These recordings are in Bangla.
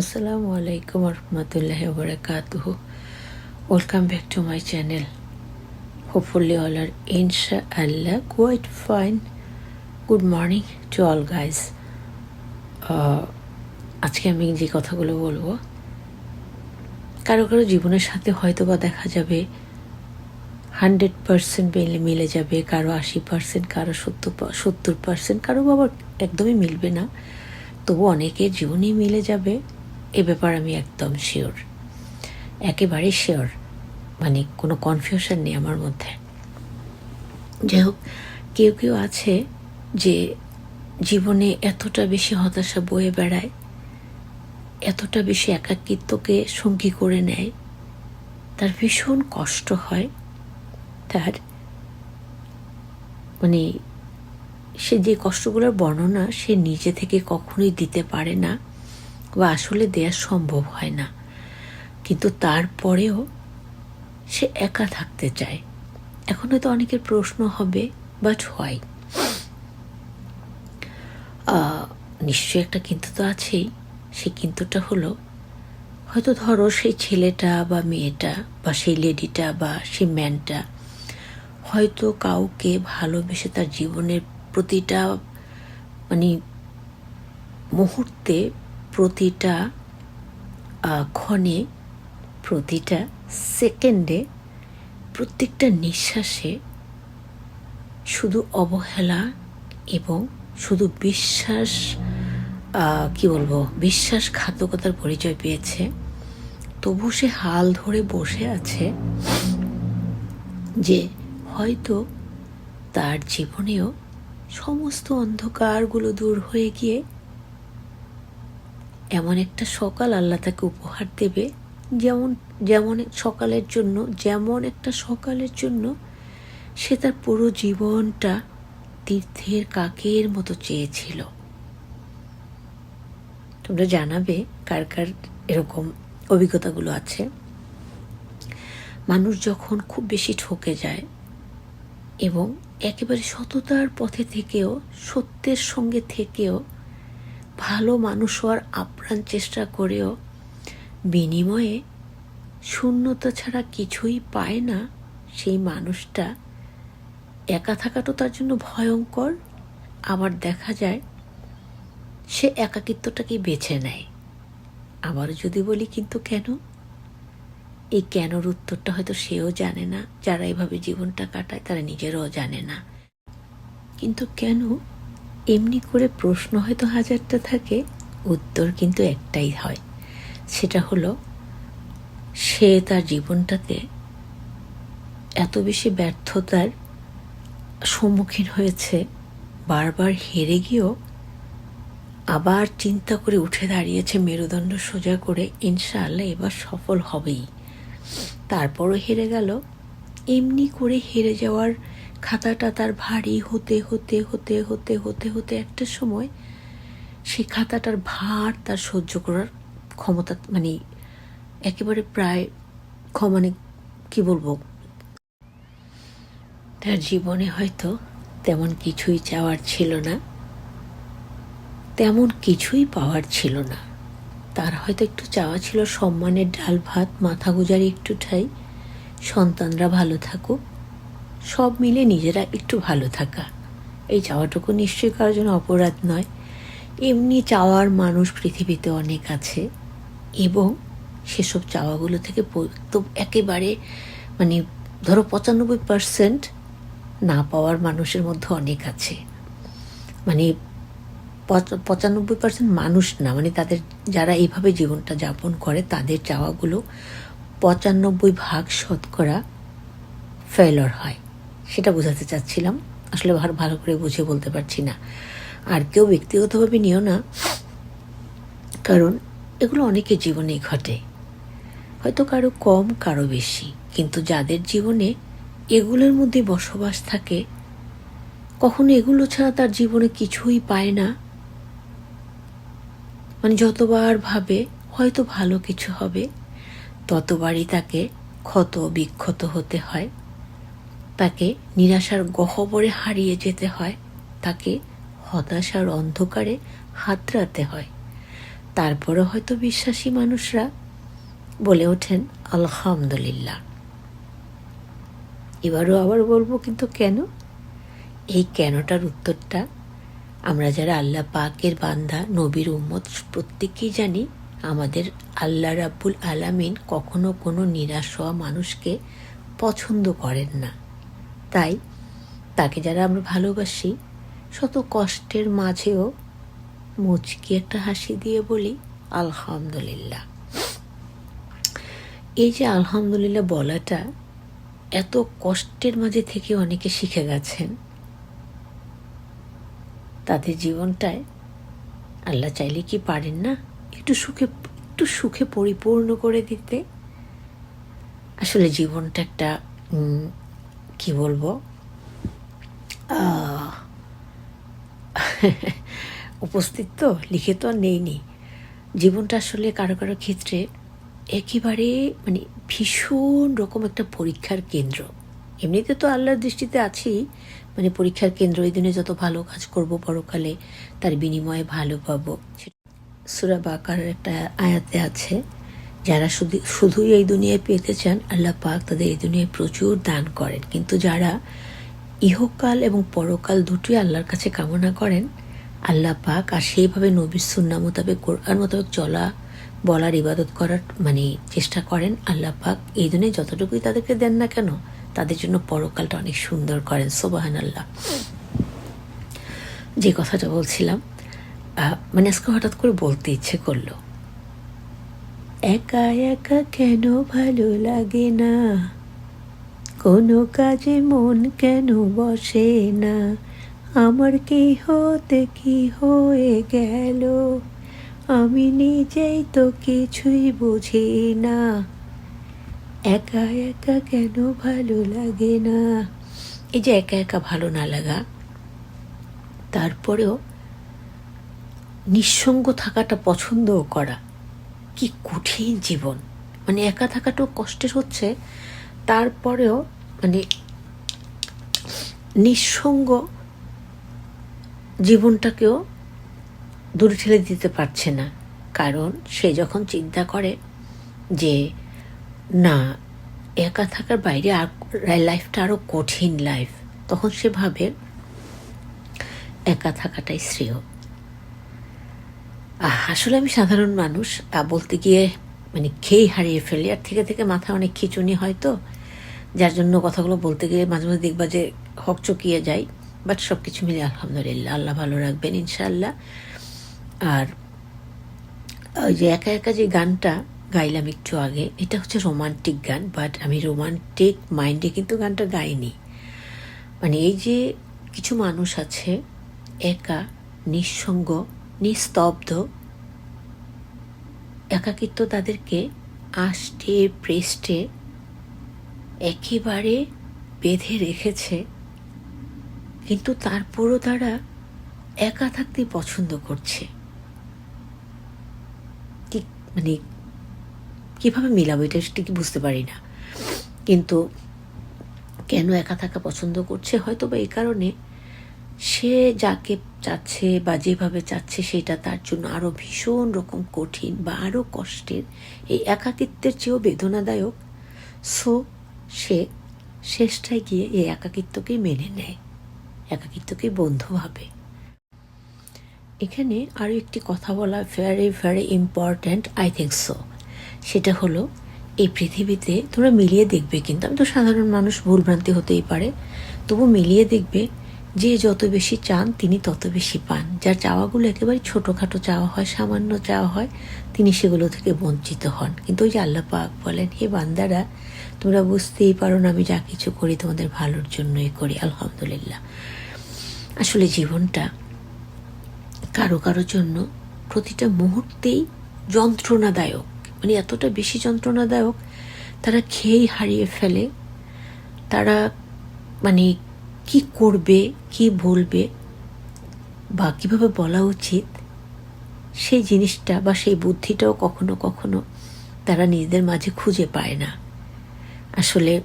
আসসালামু আলাইকুম রহমতুল্লাহ বরকাতহ welcome back to my channel hopefully all are ইনশা আল্লাহ quite fine good morning to all guys আজকে আমি যে কথাগুলো বলব, কারও কারও জীবনের সাথে হয়তো বা দেখা যাবে, হান্ড্রেড পারসেন্ট মিলে যাবে, কারও আশি পারসেন্ট, কারও সত্তর সত্তর পারসেন্ট, কারও বাবার একদমই মিলবে না। তবু অনেকের জীবনেই মিলে যাবে। এ ব্যাপার আমি একদম শিওর একেবারে শিওর মানে কোনো কনফিউশন নেই আমার মধ্যে। যাই হোক কেউ কেউ আছে যে জীবনে এতটা বেশি হতাশা বয়ে বেড়ায়, এতটা বেশি একাকিত্বকে সঙ্গী করে নেয়, তার ভীষণ কষ্ট হয়, তার মানে সে যে কষ্টগুলোর বর্ণনা সে নিজে থেকে কখনোই দিতে পারে না। বা আসলে দেওয়া সম্ভব হয় না। কিন্তু তারপরেও সে একা থাকতে চায়। এখন হয়তো অনেকের প্রশ্ন হবে বাট হয় নিশ্চয়ই একটা কিন্তু তো আছেই। সেই কিন্তুটা হলো, হয়তো ধরো সেই ছেলেটা বা মেয়েটা বা সেই লেডিটা বা সেই ম্যানটা হয়তো কাউকে ভালোবেসে তার জীবনের প্রতিটা মানে মুহূর্তে প্রতিটা ক্ষণে, প্রতিটা সেকেন্ডে, প্রত্যেকটা নিঃশ্বাসে শুধু অবহেলা এবং শুধু বিশ্বাস কি বলব, বিশ্বাসঘাতকতার পরিচয় পেয়েছে। তবু সে হাল ধরে বসে আছে যে হয়তো তার জীবনেও সমস্ত অন্ধকারগুলো দূর হয়ে গিয়ে এমন একটা সকাল আল্লাহ তাকে উপহার দেবে, যেমন যেমন সকালের জন্য, যেমন একটা সকালের জন্য সে তার পুরো জীবনটা তীর্থের কাকের মতো চেয়েছিল। তোমরা জানাবে কার কার এরকম অভিজ্ঞতাগুলো আছে। মানুষ যখন খুব বেশি ঠকে যায় এবং একেবারে সততার পথে থেকেও, সত্যের সঙ্গে থেকেও ভালো মানুষ হওয়ার আপ্রাণ চেষ্টা করেও বিনিময়ে শূন্যতা ছাড়া কিছুই পায় না সেই মানুষটা। একা থাকাটা তার জন্য ভয়ঙ্কর। আবার দেখা যায়, সে একাকিত্বটাকে বেছে নেয়। আবার যদি বলি, কিন্তু কেন? এই কেনর উত্তরটা হয়তো সেও জানে না। যারা এভাবে জীবনটা কাটায়, তারা নিজেরাও জানে না। কিন্তু কেন এমনি করে প্রশ্ন হয়তো হাজারটা থাকে, উত্তর কিন্তু একটাই হয়। সেটা হলো, সে তার জীবনটাতে এত বেশি ব্যর্থতার সম্মুখীন হয়েছে, বারবার হেরে গিয়েও আবার চিন্তা করে উঠে দাঁড়িয়েছে, মেরুদণ্ড সোজা করে, ইনশাআল্লাহ এবার সফল হবেই। তারপরও হেরে গেল, এমনি করে হেরে যাওয়ার খাতাটা তার ভারী হতে হতে হতে হতে হতে হতে একটা সময় সেই খাতাটার ভার তার সহ্য করার ক্ষমতা মানে একেবারে প্রায় মানে কি বলব? তার জীবনে হয়তো তেমন কিছুই চাওয়ার ছিল না, তেমন কিছুই পাওয়ার ছিল না। তার হয়তো একটু চাওয়া ছিল সম্মানের ডাল ভাত, মাথা গুজারি একটু ঠাই সন্তানরা ভালো থাকুক। সব মিলে নিজেরা একটু ভালো থাকা। এই চাওয়াটুকু নিশ্চয়ই কারোর জন্য অপরাধ নয়। এমনি চাওয়ার মানুষ পৃথিবীতে অনেক আছে এবং সেসব চাওয়াগুলো থেকে তো একেবারে মানে ধরো পঁচানব্বই পার্সেন্ট না পাওয়ার মানুষের মধ্যে অনেক আছে। মানে পঁচানব্বই পার্সেন্ট মানুষ না মানে তাদের যারা এইভাবে জীবনটা যাপন করে, তাদের চাওয়াগুলো পঁচানব্বই ভাগ শতকরা ফেলর হয়। সেটা বোঝাতে চাচ্ছিলাম। আসলে আর ভালো করে বুঝে বলতে পারছি না। আর কেউ ব্যক্তিগতভাবে নিও না, কারণ এগুলো অনেকের জীবনেই ঘটে। হয়তো কারও কম, কারও বেশি। কিন্তু যাদের জীবনে এগুলোর মধ্যে বসবাস থাকে, কখনো এগুলো ছাড়া তার জীবনে কিছুই পায় না। মানে যতবার ভাবে হয়তো ভালো কিছু হবে, ততবারই তাকে ক্ষত বিক্ষত হতে হয়। তাকে নিরাশার গহবরে হারিয়ে যেতে হয়, তাকে হতাশার অন্ধকারে হাতড়াতে হয়। তারপরে হয়তো বিশ্বাসী মানুষরা বলে ওঠেন, আলহামদুলিল্লাহ। এবারও আবার বলব, কিন্তু কেন? এই কেনটার উত্তরটা আমরা যারা আল্লাহ পাকের বান্দা, নবীর উম্মত, প্রত্যেকেই জানি, আমাদের আল্লাহ রাব্বুল আলামিন কখনো কোনো নিরাশ হওয়া মানুষকে পছন্দ করেন না। তাই তাকে যারা আমরা ভালোবাসি, শত কষ্টের মাঝেও মুচকি একটা হাসি দিয়ে বলি, আলহামদুলিল্লাহ। এই যে আলহামদুলিল্লাহ বলাটা এত কষ্টের মাঝে থেকে অনেকে শিখে গেছেন। তাদের জীবনটায় আল্লাহ চাইলে কি পারেন না? একটু সুখে একটু সুখে পরিপূর্ণ করে দিতে। আসলে জীবনটা একটা কি বলব? উপস্থিত তো, লিখে তো আর নেইনি জীবনটা আসলে কারও কারও ক্ষেত্রে একেবারে মানে ভীষণ রকম একটা পরীক্ষার কেন্দ্র। এমনিতে তো আল্লাহর দৃষ্টিতে আছি মানে পরীক্ষার কেন্দ্র, এই দিনে যত ভালো কাজ করব পরকালে, তার বিনিময়ে ভালো পাবো। সুরা বাকার একটা আয়াতে আছে যারা শুধু শুধুই এই দুনিয়ায় পেতে চান, আল্লাহ পাক তাদের এই দুনিয়ায় প্রচুর দান করেন। কিন্তু যারা ইহকাল এবং পরকাল দুটোই আল্লাহর কাছে কামনা করেন, আল্লাহ পাক আর সেইভাবে নবীর সুন্না মোতাবেক কোরআন মোতাবেক চলা, বলার, ইবাদত করার মানে চেষ্টা করেন, আল্লাহ পাক এই দুনিয়ায় যতটুকুই তাদেরকে দেন না কেন, তাদের জন্য পরকালটা অনেক সুন্দর করেন। সোবাহান আল্লাহ যে কথাটা বলছিলাম মানে আজকে হঠাৎ করে বলতে ইচ্ছে করল একা একা কেন ভালো লাগে না? কোনো কাজে মন কেন বসে না? আমার কি হতে কি হয়ে গেল? আমি নিজেই তো কিছুই বুঝি না। একা একা কেন ভালো লাগে না? এই যে একা একা ভালো না লাগা, তারপরেও নিঃসঙ্গ থাকাটা পছন্দও করা। কি কঠিন জীবন। মানে একা থাকাটাও কষ্টের হচ্ছে, তারপরেও মানে নিঃসঙ্গ জীবনটাকেও দূরে ঠেলে দিতে পারছে না। কারণ সে যখন চিন্তা করে যে, না, একা থাকার বাইরে আর লাইফটা আরও কঠিন লাইফ তখন সে ভাবে, একা থাকাটাই শ্রেয়। আসলে আমি সাধারণ মানুষ বলতে গিয়ে মানে খেয়েই হারিয়ে ফেলি। আর থেকে থেকে মাথা অনেক খিচুনি হয় তো, যার জন্য কথাগুলো বলতে গেলে মাঝে মাঝে দেখবা যে হক চকিয়ে যাই। বাট সব কিছু মিলে আলহামদুলিল্লাহ, আল্লাহ ভালো রাখবেন ইনশাল্লাহ আর ওই যে একা একা যে গানটা গাইলাম একটু আগে, এটা হচ্ছে রোমান্টিক গান, বাট আমি রোমান্টিক মাইন্ডে কিন্তু গানটা গাইনি। মানে এই যে কিছু মানুষ আছে, একা, নিঃসঙ্গ নিস্তব্ধ, একাকিত্ব তাদেরকে আষ্টে পৃষ্ঠে একেবারে বেঁধে রেখেছে। কিন্তু তারপরও তারা একা থাকতে পছন্দ করছে। ঠিক মানে কীভাবে মিলাবো এটা ঠিক বুঝতে পারি না। কিন্তু কেন একা থাকা পছন্দ করছে? হয়তো বা এই কারণে সে যাকে চাচ্ছে বা যেভাবে চাচ্ছে সেটা তার জন্য আরও ভীষণ রকম কঠিন বা আরও কষ্টের, এই একাকিত্বের চেয়েও বেদনাদায়ক। সো, সে শেষটায় গিয়ে এই একাকিত্বকেই মেনে নেয় একাকিত্বকেই বন্ধু ভাবে। এখানে আরও একটি কথা বলা very very important I think so সেটা হলো, এই পৃথিবীতে তোমরা মিলিয়ে দেখবে কিন্তু, আমি তো সাধারণ মানুষ, ভুলভ্রান্তি হতেই পারে, তবু মিলিয়ে দেখবে যে যত বেশি চান, তিনি তত বেশি পান। যার চাওয়াগুলো একেবারে ছোটোখাটো চাওয়া হয়, সামান্য চাওয়া হয়, তিনি সেগুলো থেকে বঞ্চিত হন। কিন্তু ওই যে আল্লাহ পাক বলেন, হে বান্দারা, তোমরা বুঝতেই পারো না, আমি যা কিছু করি তোমাদের ভালোর জন্যই করি। আলহামদুলিল্লাহ। আসলে জীবনটা কারও কারও জন্য প্রতিটা মুহূর্তেই যন্ত্রণাদায়ক। মানে এতটা বেশি যন্ত্রণাদায়ক, তারা খেয়েই হারিয়ে ফেলে, তারা মানে কি করবে, কি বলবে বা কীভাবে বলা উচিত, সেই জিনিসটা বা সেই বুদ্ধিটাও কখনো কখনো তারা নিজেদের মাঝে খুঁজে পায় না। আসলে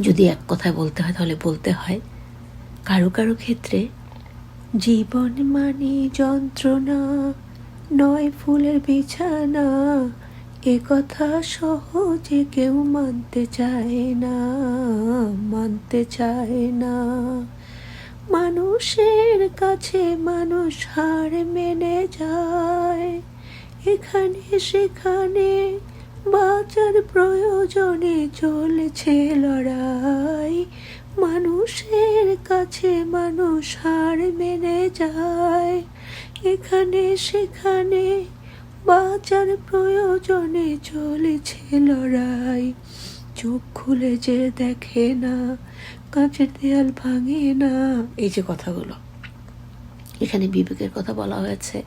যদি এক কথায় বলতে হয়, তাহলে বলতে হয়, কারও কারও ক্ষেত্রে জীবন মানে যন্ত্রণা, নয় ফুলের বিছানা এ কথা সহজে কেউ মানতে চায় না, মানতে চায় না। মানুষের কাছে মানুষ হার মেনে যায়। এখানে সেখানে বাঁচার প্রয়োজনে চলেছে লড়াই। মানুষের কাছে মানুষ হার মেনে যায়। এখানে সেখানে বাঁচার প্রয়োজনে চলেছে লড়াই। চোখ খুলে যে দেখে না, কাঁচের দেয়াল ভাঙে না। এই যে কথাগুলো। এখানে বিবেকের কথা বলা হয়েছে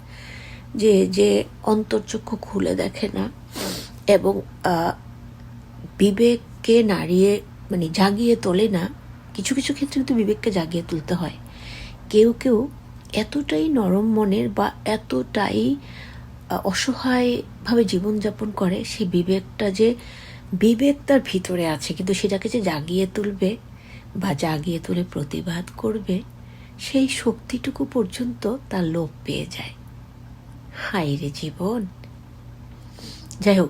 যে যে অন্তর্চক্ষু খুলে দেখে না এবং বিবেককে নাড়িয়ে মানে জাগিয়ে তোলে না, কিছু কিছু ক্ষেত্রে কিন্তু বিবেককে জাগিয়ে তুলতে হয়। কেউ কেউ এতটাই নরম মনের বা এতটাই অসহায়ভাবে জীবনযাপন করে, সেই বিবেকটা যে বিবেক তার ভিতরে আছে, কিন্তু সেটাকে যে জাগিয়ে তুলবে বা জাগিয়ে তুলে প্রতিবাদ করবে, সেই শক্তিটুকু পর্যন্ত তার লোভ পেয়ে যায়। হাই রে জীবন! যাই হোক,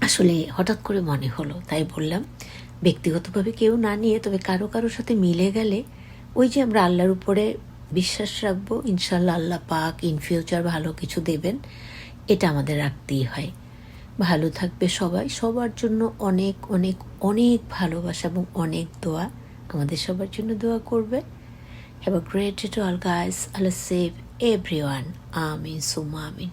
আসলে হঠাৎ করে মনে হলো, তাই বললাম, ব্যক্তিগতভাবে কেউ না নিয়ে তবে কারও কারোর সাথে মিলে গেলে ওই যে আমরা আল্লাহর উপরে বিশ্বাস রাখব, ইনশাল্লাহ আল্লাহ পাক ইন ফিউচার ভালো কিছু দেবেন। এটা আমাদের রাখতেই হয়। ভালো থাকবে সবাই। সবার জন্য অনেক অনেক অনেক ভালোবাসা এবং অনেক দোয়া আমাদের সবার জন্য দোয়া করবে have a great to all guys all save everyone আমিন সুমা আমিন।